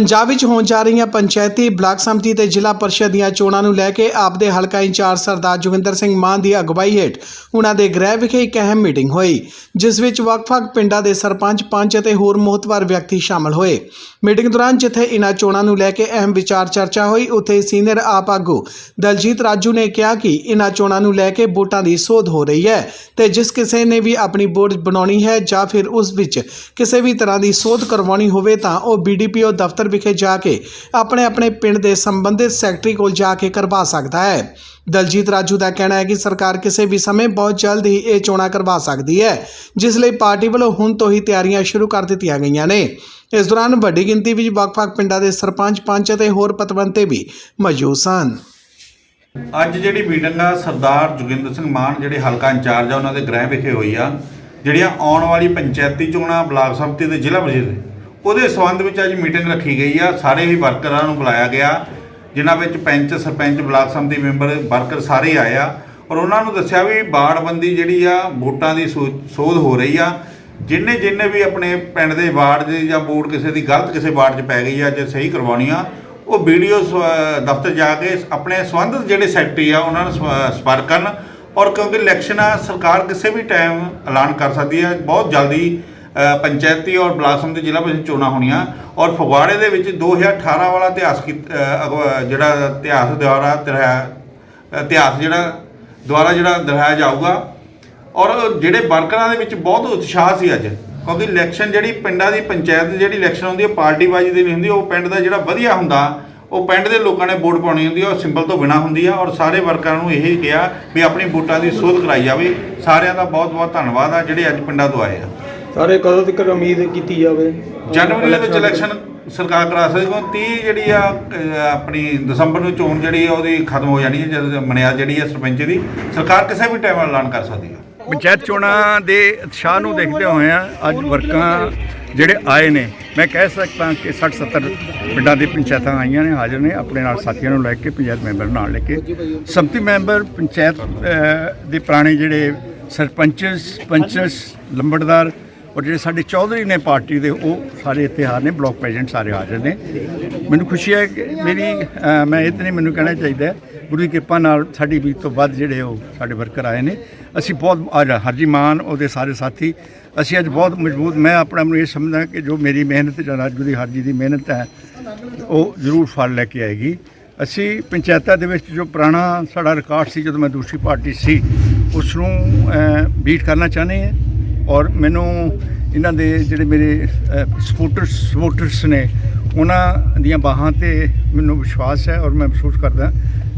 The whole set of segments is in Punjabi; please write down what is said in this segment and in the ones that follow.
ਪੰਜਾਬ ਵਿੱਚ ਹੋਣ ਜਾ ਰਹੀਆਂ ਪੰਚਾਇਤੀ ਬਲਾਕ ਸੰਮਤੀ ਤੇ ਜ਼ਿਲ੍ਹਾ ਪਰਿਸ਼ਦ ਦੀਆਂ ਚੋਣਾਂ ਨੂੰ ਲੈ ਕੇ ਆਪ ਦੇ ਹਲਕਾ ਇੰਚਾਰਜ ਸਰਦਾਰ ਜੋਗਿੰਦਰ ਸਿੰਘ ਮਾਨ ਦੀ ਅਗਵਾਈ ਹੇਠ ਉਹਨਾਂ ਦੇ ਗ੍ਰਹਿ ਵਿਖੇ ਇੱਕ ਅਹਿਮ ਮੀਟਿੰਗ ਹੋਈ, ਜਿਸ ਵਿੱਚ ਵੱਖ-ਵੱਖ ਪਿੰਡਾਂ ਦੇ ਸਰਪੰਚ, ਪੰਚ ਅਤੇ ਹੋਰ ਮੋਹਤਵਾਰ ਵਿਅਕਤੀ ਸ਼ਾਮਲ ਹੋਏ। ਮੀਟਿੰਗ ਦੌਰਾਨ ਜਿੱਥੇ ਇਨ੍ਹਾਂ ਚੋਣਾਂ ਨੂੰ ਲੈ ਕੇ ਅਹਿਮ ਵਿਚਾਰ ਚਰਚਾ ਹੋਈ, ਉੱਥੇ ਸੀਨੀਅਰ ਆਪ ਆਗੂ ਦਲਜੀਤ ਰਾਜੂ ਨੇ ਕਿਹਾ ਕਿ ਇਨ੍ਹਾਂ ਚੋਣਾਂ ਨੂੰ ਲੈ ਕੇ ਵੋਟਾਂ ਦੀ ਸੋਧ ਹੋ ਰਹੀ ਹੈ ਤੇ ਜਿਸ ਕਿਸੇ ਨੇ ਵੀ ਆਪਣੀ ਵੋਟ ਬਣਾਉਣੀ ਹੈ ਜਾਂ ਫਿਰ ਉਸ ਵਿੱਚ ਕਿਸੇ ਵੀ ਤਰ੍ਹਾਂ ਦੀ ਸੋਧ ਕਰਵਾਉਣੀ ਹੋਵੇ ਤਾਂ ਉਹ ਬੀਡੀਪੀਓ ਦਫ਼ਤਰ ਵਿਖੇ ਜਾ ਕੇ ਆਪਣੇ ਆਪਣੇ ਪਿੰਡ ਦੇ ਸੰਬੰਧਿਤ ਸੈਕਟਰੀ ਕੋਲ ਜਾ ਕੇ ਕਰਵਾ ਸਕਦਾ ਹੈ। ਦਲਜੀਤ ਰਾਜੂ ਦਾ ਕਹਿਣਾ ਹੈ ਕਿ ਸਰਕਾਰ ਕਿਸੇ ਵੀ ਸਮੇਂ ਬਹੁਤ ਜਲਦ ਹੀ ਇਹ ਚੋਣਾਂ ਕਰਵਾ ਸਕਦੀ ਹੈ, ਜਿਸ ਲਈ ਪਾਰਟੀ ਵੱਲੋਂ ਹੁਣ ਤੋਂ ਹੀ ਤਿਆਰੀਆਂ ਸ਼ੁਰੂ ਕਰ ਦਿੱਤੀਆਂ ਗਈਆਂ ਨੇ। ਇਸ ਦੌਰਾਨ ਵੱਡੀ ਗਿਣਤੀ ਵਿੱਚ ਵੱਖ-ਵੱਖ ਪਿੰਡਾਂ ਦੇ ਸਰਪੰਚ, ਪੰਚ ਅਤੇ ਹੋਰ ਪਤਵੰਤੇ ਵੀ ਮੌਜੂਦ ਸਨ। ਅੱਜ ਜਿਹੜੀ ਮੀਟਿੰਗ ਆ, ਸਰਦਾਰ ਜੋਗਿੰਦਰ ਸਿੰਘ ਮਾਨ, ਜਿਹੜੇ ਹਲਕਾ ਇੰਚਾਰਜ ਆ, ਉਹਨਾਂ ਦੇ ਗ੍ਰਹਿ ਵਿਖੇ ਹੋਈ ਆ। ਜਿਹੜੀਆਂ ਆਉਣ ਵਾਲੀ ਪੰਚਾਇਤੀ ਚੋਣਾਂ, ਬਲਾਕ ਸੰਮਤੀ ਤੇ ਜ਼ਿਲ੍ਹਾ ਪਰਿਸ਼ਦ ਉਹਦੇ ਸੰਬੰਧ ਵਿੱਚ ਅੱਜ ਮੀਟਿੰਗ ਰੱਖੀ ਗਈ ਆ। ਸਾਰੇ ਹੀ ਵਰਕਰਾਂ ਨੂੰ ਬੁਲਾਇਆ ਗਿਆ। ਜਿਨ੍ਹਾਂ ਵਿੱਚ panch, sarpanch, block samiti member, worker ਸਾਰੇ ਆਏ ਆ। ਔਰ ਉਹਨਾਂ ਨੂੰ ਦੱਸਿਆ ਵੀ ਬਾੜਬੰਦੀ ਜਿਹੜੀ ਆ, ਵੋਟਾਂ ਦੀ ਸੋ- ਸੋਧ ਹੋ ਰਹੀ ਆ। ਜਿੰਨੇ ਜਿੰਨੇ ਵੀ ਆਪਣੇ ਪਿੰਡ ਦੇ ਵਾਰਡ ਦੇ ਜਾਂ ਵੋਟ ਕਿਸੇ ਦੀ ਗਲਤ ਕਿਸੇ ਵਾਰਡ 'ਚ ਪੈ ਗਈ ਆ, ਜੇ ਸਹੀ ਕਰਵਾਉਣੀ ਆ, ਉਹ ਵੀਡੀਓ ਦਫ਼ਤਰ ਜਾ ਕੇ ਆਪਣੇ ਸੰਬੰਧਿਤ ਜਿਹੜੇ ਸੈਕਟਰੀ ਆ, ਉਹਨਾਂ ਨੂੰ ਸਪ- ਸੰਪਰਕ ਕਰਨ। ਔਰ ਕਿਉਂਕਿ ਇਲੈਕਸ਼ਨ ਆ ਸਰਕਾਰ ਕਿਸੇ ਵੀ ਟਾਈਮ ਐਲਾਨ ਕਰ ਸਕਦੀ ਹੈ ਬਹੁਤ ਜਲਦੀ ਪੰਚਾਇਤੀ ਔਰ ਬਲਾਕ ਸੰਮਤੀ ਜ਼ਿਲ੍ਹਾ ਪਰਿਸ਼ਦ ਚੋਣਾਂ ਹੋਣੀਆਂ ਔਰ ਫਗਵਾੜੇ ਦੇ ਵਿੱਚ 2018 ਵਾਲਾ ਇਤਿਹਾਸ ਕੀ- ਅਗਵਾ- ਜਿਹੜਾ ਇਤਿਹਾਸ ਦੁਆਰਾ ਤਿਰਹਾ- ਇਤਿਹਾਸ ਜਿਹੜਾ ਦੁਆਰਾ ਜਿਹੜਾ ਦਿਖਾਇਆ ਜਾਊਗਾ ਔਰ ਜਿਹੜੇ ਵਰਕਰਾਂ ਦੇ ਵਿੱਚ ਬਹੁਤ ਉਤਸ਼ਾਹ ਸੀ ਅੱਜ, ਕਿਉਂਕਿ ਇਲੈਕਸ਼ਨ ਜਿਹੜੀ ਪਿੰਡਾਂ ਦੀ ਪੰਚਾਇਤ ਦੀ ਜਿਹੜੀ ਇਲੈਕਸ਼ਨ ਹੁੰਦੀ ਹੈ ਪਾਰਟੀ ਬਾਜੀ ਦੀ ਨਹੀਂ ਹੁੰਦੀ, ਉਹ ਪਿੰਡ ਦਾ ਜਿਹੜਾ ਵਧੀਆ ਹੁੰਦਾ, ਉਹ ਪਿੰਡ ਦੇ ਲੋਕਾਂ ਨੇ ਵੋਟ ਪਾਉਣੀ ਹੁੰਦੀ ਹੈ ਉਹ ਸਿੰਬਲ ਤੋਂ ਬਿਨਾ ਹੁੰਦੀ ਆ ਔਰ ਸਾਰੇ ਵਰਕਰਾਂ ਨੂੰ ਇਹ ਕਿਹਾ ਵੀ ਆਪਣੀ ਵੋਟਾਂ ਦੀ ਸੋਧ ਕਰਾਈ ਜਾਵੇ, ਸਾਰਿਆਂ ਦਾ ਬਹੁਤ ਬਹੁਤ ਧੰਨਵਾਦ ਆ ਜਿਹੜੇ ਅੱਜ ਪਿੰਡਾਂ ਤੋਂ ਆਏ ਆ। ਸਾਰੇ ਕਦੋਂ ਤੱਕ ਉਮੀਦ ਕੀਤੀ ਜਾਵੇ? ਜਨਵਰੀ ਦੇ ਵਿੱਚ ਇਲੈਕਸ਼ਨ ਸਰਕਾਰ ਕਰਾ ਸਕਦੀ ਕਿਉਂ 30 ਜਿਹੜੀ ਆ ਅਹ, ਆਪਣੀ ਦਸੰਬਰ ਨੂੰ ਚੋਣ ਜਿਹੜੀ ਆ ਉਹਦੀ ਖਤਮ ਹੋ ਜਾਣੀ ਹੈ ਜਦ ਮਨਿਆਦ ਜਿਹੜੀ ਆ ਸਰਪੰਚ ਦੀ। ਸਰਕਾਰ ਕਿਸੇ ਵੀ ਟਾਈਮ ਐਲਾਨ ਕਰ ਸਕਦੀ ਹੈ। ਪੰਚਾਇਤ ਚੋਣਾਂ ਦੇ ਉਤਸ਼ਾਹ ਨੂੰ ਦੇਖਦੇ ਹੋਏ ਆ ਅੱਜ ਵਰਕਾਂ ਜਿਹੜੇ ਆਏ ਨੇ ਮੈਂ ਕਹਿ ਸਕਦਾ ਕਿ 60 70 ਪਿੰਡਾਂ ਦੀ ਪੰਚਾਇਤਾਂ ਆਈਆਂ ਨੇ ਹਾਜ਼ਰ ਨੇ ਆਪਣੇ ਨਾਲ ਸਾਥੀਆਂ ਨੂੰ ਲੈ ਕੇ ਪੰਚਾਇਤ ਮੈਂਬਰ ਨਾਲ ਲੈ ਕੇ। ਸੰਮਤੀ ਮੈਂਬਰ ਪੰਚਾਇਤ ਅਹ, ਦੇ ਪੁਰਾਣੇ ਜਿਹੜੇ ਸਰਪੰਚਸ ਪੰਚਸ ਲੰਬੜਦਾਰ ਔਰ ਜਿਹੜੇ ਸਾਡੇ ਚੌਧਰੀ ਨੇ ਪਾਰਟੀ ਦੇ, ਉਹ ਸਾਰੇ ਇੱਥੇ ਹਾਜ਼ਰ ਨੇ, ਬਲਾਕ ਪ੍ਰੈਜ਼ੀਡੈਂਟ ਸਾਰੇ ਹਾਜ਼ਰ ਨੇ। ਮੈਨੂੰ ਖੁਸ਼ੀ ਹੈ ਕਿ ਮੇਰੀ ਮੈਂ ਇਹ ਤਾਂ ਨਹੀਂ ਮੈਨੂੰ ਕਹਿਣਾ ਚਾਹੀਦਾ ਗੁਰੂ ਦੀ ਕਿਰਪਾ ਨਾਲ ਸਾਡੀ ਵੀ ਤੋਂ ਵੱਧ ਜਿਹੜੇ ਉਹ ਸਾਡੇ ਵਰਕਰ ਆਏ ਨੇ। ਅਸੀਂ ਬਹੁਤ, ਅੱਜ ਹਰਜੀ ਮਾਨ, ਉਹਦੇ ਸਾਰੇ ਸਾਥੀ, ਅਸੀਂ ਅੱਜ ਬਹੁਤ ਮਜ਼ਬੂਤ, ਮੈਂ ਆਪਣਾ ਨੂੰ ਇਹ ਸਮਝਦਾ ਕਿ ਜੋ ਮੇਰੀ ਮਿਹਨਤ ਜਾਂ ਗੁਰੂ ਦੀ ਹਰਜੀ ਦੀ ਮਿਹਨਤ ਹੈ, ਉਹ ਜ਼ਰੂਰ ਫਲ ਲੈ ਕੇ ਆਏਗੀ। ਅਸੀਂ ਪੰਚਾਇਤਾਂ ਦੇ ਵਿੱਚ ਜੋ ਪੁਰਾਣਾ ਸਾਡਾ ਰਿਕਾਰਡ ਸੀ, ਜਦੋਂ ਮੈਂ ਦੂਸਰੀ ਪਾਰਟੀ ਸੀ ਉਸ ਨੂੰ ਬੀਟ ਕਰਨਾ ਚਾਹੁੰਦੇ ਹਾਂ। ਔਰ ਮੈਨੂੰ ਇਹਨਾਂ ਦੇ ਜਿਹੜੇ ਮੇਰੇ ਸਪੋਰਟਰਸ ਸਪੋਰਟਰਸ ਨੇ, ਉਹਨਾਂ ਦੀਆਂ ਬਾਹਾਂ ਤੇ ਮੈਨੂੰ ਵਿਸ਼ਵਾਸ ਹੈ ਔਰ ਮੈਂ ਮਹਿਸੂਸ ਕਰਦਾ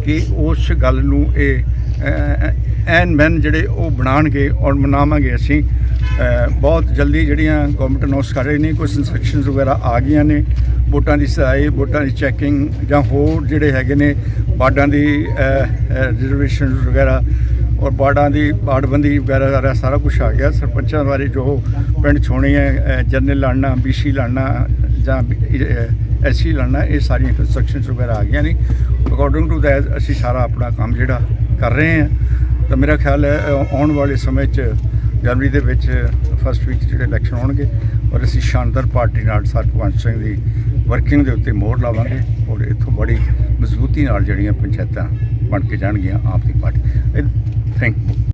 ਕਿ ਉਸ ਗੱਲ ਨੂੰ ਇਹ ਐਨ ਮੈਨ ਜਿਹੜੇ ਉਹ ਬਣਾਉਣਗੇ ਔਰ ਮਨਾਵਾਂਗੇ ਅਸੀਂ। ਬਹੁਤ ਜਲਦੀ ਜਿਹੜੀਆਂ ਗਵਰਨਮੈਂਟ ਅਨਾਉਂਸ ਕਰ ਰਹੀ ਨੇ, ਕੁਝ ਇਨਸਟਰਕਸ਼ਨਸ ਵਗੈਰਾ ਆ ਗਈਆਂ ਨੇ, ਵੋਟਾਂ ਦੀ ਸਹਾਈ ਵੋਟਾਂ ਦੀ ਚੈਕਿੰਗ ਜਾਂ ਹੋਰ ਜਿਹੜੇ ਹੈਗੇ ਨੇ ਬਾਰਡਾਂ ਦੀ ਰਿਜ਼ਰਵੇਸ਼ਨ ਵਗੈਰਾ ਔਰ ਬਾੜਾਂ ਦੀ ਬਾੜਬੰਦੀ ਵਗੈਰਾ ਵਗੈਰਾ ਸਾਰਾ ਕੁਝ ਆ ਗਿਆ। ਸਰਪੰਚਾਂ ਬਾਰੇ ਜੋ ਪਿੰਡ ਛੋਣੇ ਹੈ ਜਨਰਲ ਲੜਨਾ, ਬੀਸੀ ਲੜਨਾ ਜਾਂ ਐਸੀ ਲੜਨਾ, ਇਹ ਸਾਰੀਆਂ ਕੰਸਟਰਕਸ਼ਨਸ ਵਗੈਰਾ ਆ ਗਈਆਂ ਨੇ। ਅਕੋਰਡਿੰਗ ਟੂ ਦੈਟ ਅਸੀਂ ਸਾਰਾ ਆਪਣਾ ਕੰਮ ਜਿਹੜਾ ਕਰ ਰਹੇ ਹਾਂ। ਤਾਂ ਮੇਰਾ ਖਿਆਲ ਹੈ ਆਉਣ ਵਾਲੇ ਸਮੇਂ 'ਚ, ਜਨਵਰੀ ਦੇ ਵਿੱਚ ਫਸਟ ਵੀਕ ਜਿਹੜੇ ਇਲੈਕਸ਼ਨ ਹੋਣਗੇ, ਔਰ ਅਸੀਂ ਸ਼ਾਨਦਾਰ ਪਾਰਟੀ ਨਾਲ ਸਰਪੰਚ ਸਿੰਘ ਦੀ ਵਰਕਿੰਗ ਦੇ ਉੱਤੇ ਮੋਹਰ ਲਾਵਾਂਗੇ ਔਰ ਇੱਥੋਂ ਬੜੀ ਮਜ਼ਬੂਤੀ ਨਾਲ ਜਿਹੜੀਆਂ ਪੰਚਾਇਤਾਂ ਬਣ ਕੇ ਜਾਣਗੀਆਂ ਆਪ ਦੀ ਪਾਰਟੀ। everything.